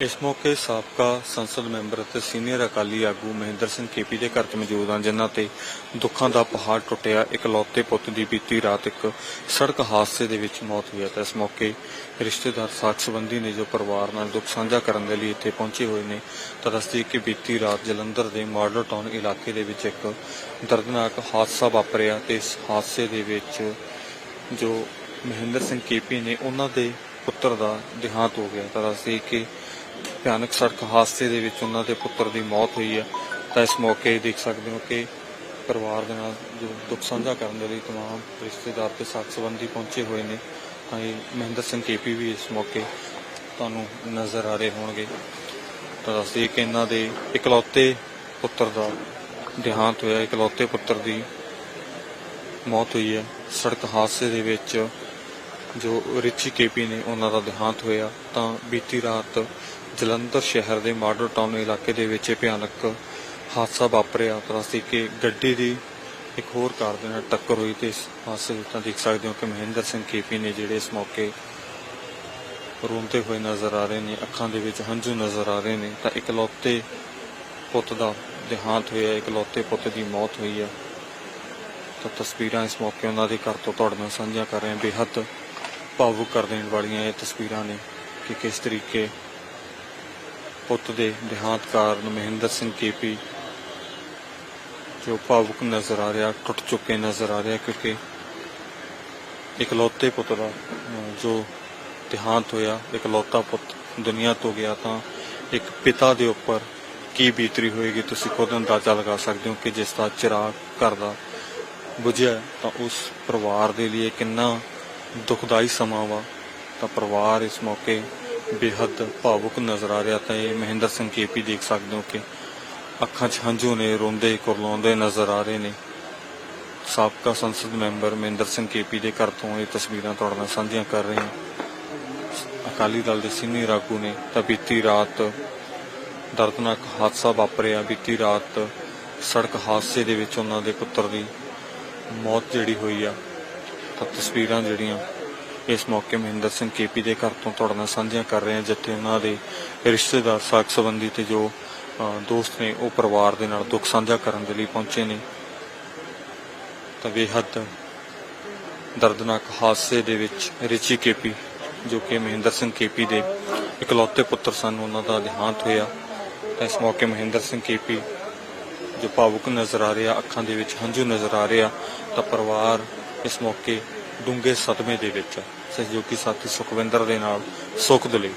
ਇਸ ਮੌਕੇ ਸਾਬਕਾ ਸੰਸਦ ਮੈਂਬਰ ਅਤੇ ਸੀਨੀਅਰ ਅਕਾਲੀ ਆਗੂ ਮਹਿੰਦਰ ਸਿੰਘ ਕੇਪੀ ਦੇ ਘਰ 'ਚ ਮੌਜੂਦ ਹਾਂ ਜਿਨ੍ਹਾਂ ਤੇ ਦੁੱਖਾਂ ਦਾ ਪਹਾੜ ਟੁੱਟਿਆ। ਇਕਲੌਤੇ ਪੁੱਤ ਦੀ ਬੀਤੀ ਰਾਤ ਇੱਕ ਸੜਕ ਹਾਦਸੇ ਦੇ ਵਿੱਚ ਮੌਤ ਹੋਈ ਹੈ। ਇਸ ਮੌਕੇ ਰਿਸ਼ਤੇਦਾਰ ਸਾਥ ਸੰਬੰਧੀ ਨੇ ਜੋ ਪਰਿਵਾਰ ਨਾਲ ਦੁੱਖ ਸਾਂਝਾ ਕਰਨ ਦੇ ਲਈ ਇੱਥੇ ਪਹੁੰਚੇ ਹੋਏ ਨੇ। ਤਾਂ ਦੱਸਦੀ ਕਿ ਬੀਤੀ ਰਾਤ ਜਲੰਧਰ ਦੇ ਮਾਡਲ ਟਾਊਨ ਇਲਾਕੇ ਦੇ ਵਿੱਚ ਇੱਕ ਦਰਦਨਾਕ ਹਾਦਸਾ ਵਾਪਰਿਆ ਤੇ ਇਸ ਹਾਦਸੇ ਦੇ ਵਿੱਚ ਜੋ ਮਹਿੰਦਰ ਸਿੰਘ ਕੇਪੀ ਨੇ, ਉਹਨਾਂ ਦੇ ਪੁੱਤਰ ਦਾ ਦੇਹਾਂਤ ਹੋ ਗਿਆ। ਤਾਂ ਦੱਸਦੀ ਕਿ ਭਿਆਨਕ ਸੜਕ ਹਾਦਸੇ ਦੇ ਵਿੱਚ ਉਹਨਾਂ ਦੇ ਪੁੱਤਰ ਦੀ ਮੌਤ ਹੋਈ ਹੈ ਤਾਂ ਇਸ ਮੌਕੇ ਦੇਖ ਸਕਦੇ ਹੋ ਕਿ ਪਰਿਵਾਰ ਦੇ ਨਾਲ ਜੋ ਦੁੱਖ ਸਾਂਝਾ ਕਰਨ ਦੇ ਲਈ तमाम ਰਿਸ਼ਤੇਦਾਰ ਤੇ ਸਾਥ ਸੰਬੰਧੀ ਪਹੁੰਚੇ ਹੋਏ ਨੇ ਤਾਂ ਇਹ ਮਹਿੰਦਰ ਸਿੰਘ ਕੇਪੀ ਵੀ ਇਸ ਮੌਕੇ ਤੁਹਾਨੂੰ ਨਜ਼ਰ ਆ ਰਹੇ ਹੋਣਗੇ ਤਾਂ ਦੱਸਦੇ ਕਿ ਇਹਨਾਂ ਦੇ ਇਕਲੌਤੇ ਪੁੱਤਰ ਦਾ ਦੇਹਾਂਤ ਹੋਇਆ ਇਕਲੌਤੇ ਪੁੱਤਰ ਦੀ ਮੌਤ ਹੋਈ ਹੈ ਸੜਕ ਹਾਦਸੇ ਦੇ ਵਿੱਚ ਜੋ ਰਿਚੀ ਕੇਪੀ ਨੇ ਉਹਨਾਂ ਦਾ ਦੇਹਾਂਤ ਹੋਇਆ ਤਾਂ ਬੀਤੀ ਰਾਤ ਜਲੰਧਰ ਸ਼ਹਿਰ ਦੇ ਮਾਡਲ ਟਾਊਨ ਇਲਾਕੇ ਦੇ ਵਿੱਚ ਇਹ ਭਿਆਨਕ ਹਾਦਸਾ ਵਾਪਰਿਆ। ਤਾਂ ਅਸੀਂ ਕਿ ਗੱਡੀ ਦੀ ਇੱਕ ਹੋਰ ਕਾਰ ਦੇ ਨਾਲ ਟੱਕਰ ਹੋਈ ਤੇ ਇਸ ਹਾਦਸੇ ਵਿੱਚ ਤਾਂ ਦੇਖ ਸਕਦੇ ਹੋ ਕਿ ਮਹਿੰਦਰ ਸਿੰਘ ਕੇਪੀ ਨੇ ਜਿਹੜੇ ਇਸ ਮੌਕੇ ਰੋਂਦੇ ਹੋਏ ਨਜ਼ਰ ਆ ਰਹੇ ਨੇ, ਅੱਖਾਂ ਦੇ ਵਿੱਚ ਹੰਝੂ ਨਜ਼ਰ ਆ ਰਹੇ ਨੇ, ਤਾਂ ਇਕਲੌਤੇ ਪੁੱਤ ਦਾ ਦੇਹਾਂਤ ਹੋਇਆ, ਇਕਲੌਤੇ ਪੁੱਤ ਦੀ ਮੌਤ ਹੋਈ ਹੈ। ਤਾਂ ਤਸਵੀਰਾਂ ਇਸ ਮੌਕੇ ਉਹਨਾਂ ਦੇ ਘਰ ਤੋਂ ਤੁਹਾਡੇ ਨਾਲ ਸਾਂਝੀਆਂ ਕਰ ਰਹੇ ਹਾਂ। ਬੇਹੱਦ ਭਾਵੁਕ ਕਰ ਦੇਣ ਵਾਲੀਆਂ ਇਹ ਤਸਵੀਰਾਂ ਨੇ ਕਿ ਕਿਸ ਤਰੀਕੇ ਪੁੱਤ ਦੇ ਦੇਹਾਂਤ ਕਾਰਨ ਮਹਿੰਦਰ ਸਿੰਘ ਕੇਪੀ, ਜੋ ਭਾਵੁਕ ਨਜ਼ਰ ਆ ਰਿਹਾ, ਟੁੱਟ ਚੁੱਕੇ ਨਜ਼ਰ ਆ ਰਿਹਾ, ਕਿਉਂਕਿ ਇਕਲੌਤੇ ਪੁੱਤ ਦਾ ਜੋ ਦੇਹਾਂਤ ਹੋਇਆ, ਇਕਲੌਤਾ ਪੁੱਤ ਦੁਨੀਆ ਤੋਂ ਗਿਆ ਤਾਂ ਇੱਕ ਪਿਤਾ ਦੇ ਉੱਪਰ ਕੀ ਬੀਤਰੀ ਹੋਏਗੀ, ਤੁਸੀਂ ਖੁਦ ਅੰਦਾਜ਼ਾ ਲਗਾ ਸਕਦੇ ਹੋ ਕਿ ਜਿਸ ਦਾ ਚਿਰਾਗ ਘਰ ਦਾ ਬੁਝਿਆ ਤਾਂ ਉਸ ਪਰਿਵਾਰ ਦੇ ਲਈ ਕਿੰਨਾ ਦੁਖਦਾਈ ਸਮਾਂ ਵਾ। ਤਾਂ ਪਰਿਵਾਰ ਇਸ ਮੌਕੇ ਬੇਹੱਦ ਭਾਵੁਕ ਨਜ਼ਰ ਆ ਰਿਹਾ ਤਾਂ ਇਹ ਮਹਿੰਦਰ ਸਿੰਘ ਕੇਪੀ ਦੇਖ ਸਕਦੇ ਹੋ ਕਿ ਅੱਖਾਂ 'ਚ ਹੰਝੂ ਨੇ, ਰੋਂਦੇ, ਕੁਰਲਾਉਂਦੇ ਨਜ਼ਰ ਆ ਰਹੇ ਨੇ। ਸਾਬਕਾ ਸੰਸਦ ਮੈਂਬਰ ਮਹਿੰਦਰ ਸਿੰਘ ਕੇਪੀ ਦੇ ਘਰ ਤੋਂ ਇਹ ਤਸਵੀਰਾਂ ਤੁਹਾਡੇ ਨਾਲ ਸਾਂਝੀਆਂ ਕਰ ਰਹੇ ਹਾਂ। ਅਕਾਲੀ ਦਲ ਦੇ ਸੀਨੀਅਰ ਆਗੂ ਨੇ ਤਾਂ ਬੀਤੀ ਰਾਤ ਦਰਦਨਾਕ ਹਾਦਸਾ ਵਾਪਰਿਆ। ਬੀਤੀ ਰਾਤ ਸੜਕ ਹਾਦਸੇ ਦੇ ਵਿੱਚ ਉਹਨਾਂ ਦੇ ਪੁੱਤਰ ਦੀ ਮੌਤ ਜਿਹੜੀ ਹੋਈ ਆ। ਤਾਂ ਤਸਵੀਰਾਂ ਜਿਹੜੀਆਂ ਇਸ ਮੌਕੇ ਮਹਿੰਦਰ ਸਿੰਘ ਕੇਪੀ ਦੇ ਘਰ ਤੋਂ ਤੁਹਾਡੇ ਨਾਲ ਸਾਂਝੀਆਂ ਕਰ ਰਹੇ ਹਾਂ, ਜਿੱਥੇ ਉਹਨਾਂ ਦੇ ਰਿਸ਼ਤੇਦਾਰ ਸਾਕ ਸੰਬੰਧੀ ਤੇ ਜੋ ਦੋਸਤ ਨੇ ਉਹ ਪਰਿਵਾਰ ਦੇ ਨਾਲ ਦੁੱਖ ਸਾਂਝਾ ਕਰਨ ਦੇ ਲਈ ਪਹੁੰਚੇ ਨੇ। ਤਾਂ ਬੇਹੱਦ ਦਰਦਨਾਕ ਹਾਦਸੇ ਦੇ ਵਿੱਚ ਰਿਚੀ ਕੇਪੀ, ਜੋ ਕਿ ਮਹਿੰਦਰ ਸਿੰਘ ਕੇਪੀ ਦੇ ਇਕਲੌਤੇ ਪੁੱਤਰ ਸਨ, ਉਹਨਾਂ ਦਾ ਦੇਹਾਂਤ ਹੋਇਆ। ਤਾਂ ਇਸ ਮੌਕੇ ਮਹਿੰਦਰ ਸਿੰਘ ਕੇਪੀ ਜੋ ਭਾਵੁਕ ਨਜ਼ਰ ਆ ਰਿਹਾ, ਅੱਖਾਂ ਦੇ ਵਿੱਚ ਹੰਝੂ ਨਜ਼ਰ ਆ ਰਿਹਾ, ਤਾਂ ਪਰਿਵਾਰ ਇਸ ਮੌਕੇ ਡੂੰਘੇ ਸਦਮੇ ਦੇ ਵਿੱਚ ਹੈ ਸਹਿਯੋਗੀ ਸਾਥੀ ਸੁਖਵਿੰਦਰ ਦੇ ਨਾਲ ਸੁੱਖ ਦੇ ਲਈ।